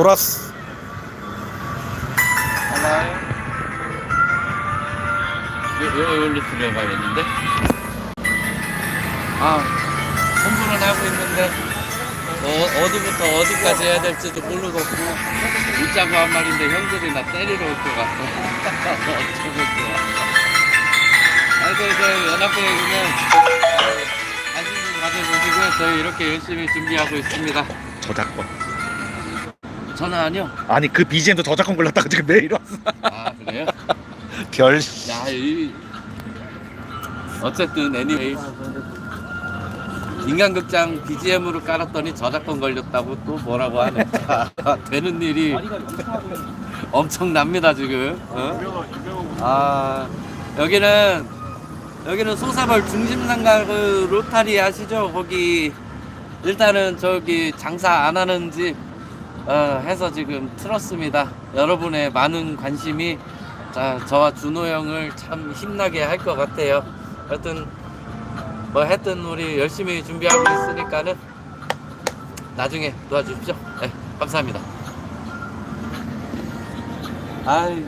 돌았어. 하나요? 요, 요, 요로 들어가야겠는데? 아, 공부는 하고 있는데, 어, 어디부터 어디까지 해야 될지도 모르겠고, 웃자고 한 말인데 형들이 나 때리러 올 것 같아. 어쩌고 좋아. 아이고, 저 연합회 그냥 관심 좀 가져보시고요. 저희 이렇게 열심히 준비하고 있습니다. 저작권. 전화 아니요? 아니 그 BGM도 저작권 걸렸다가 지금 메일 왔어. 아, 그래요? 별. 야, 이 어쨌든 애니메이 인간극장 BGM으로 깔았더니 저작권 걸렸다고 또 뭐라고 하네. 되는 일이 엄청납니다 지금. 어? 아 여기는 여기는 소사벌 중심상가 그 로타리 아시죠? 거기 일단은 저기 장사 안 하는 집 어, 해서 지금 틀었습니다. 여러분의 많은 관심이 자, 저와 준호 형을 참 힘나게 할 것 같아요. 하여튼 뭐 하여튼 우리 열심히 준비하고 있으니까는 나중에 도와주십시오. 네, 감사합니다. 아이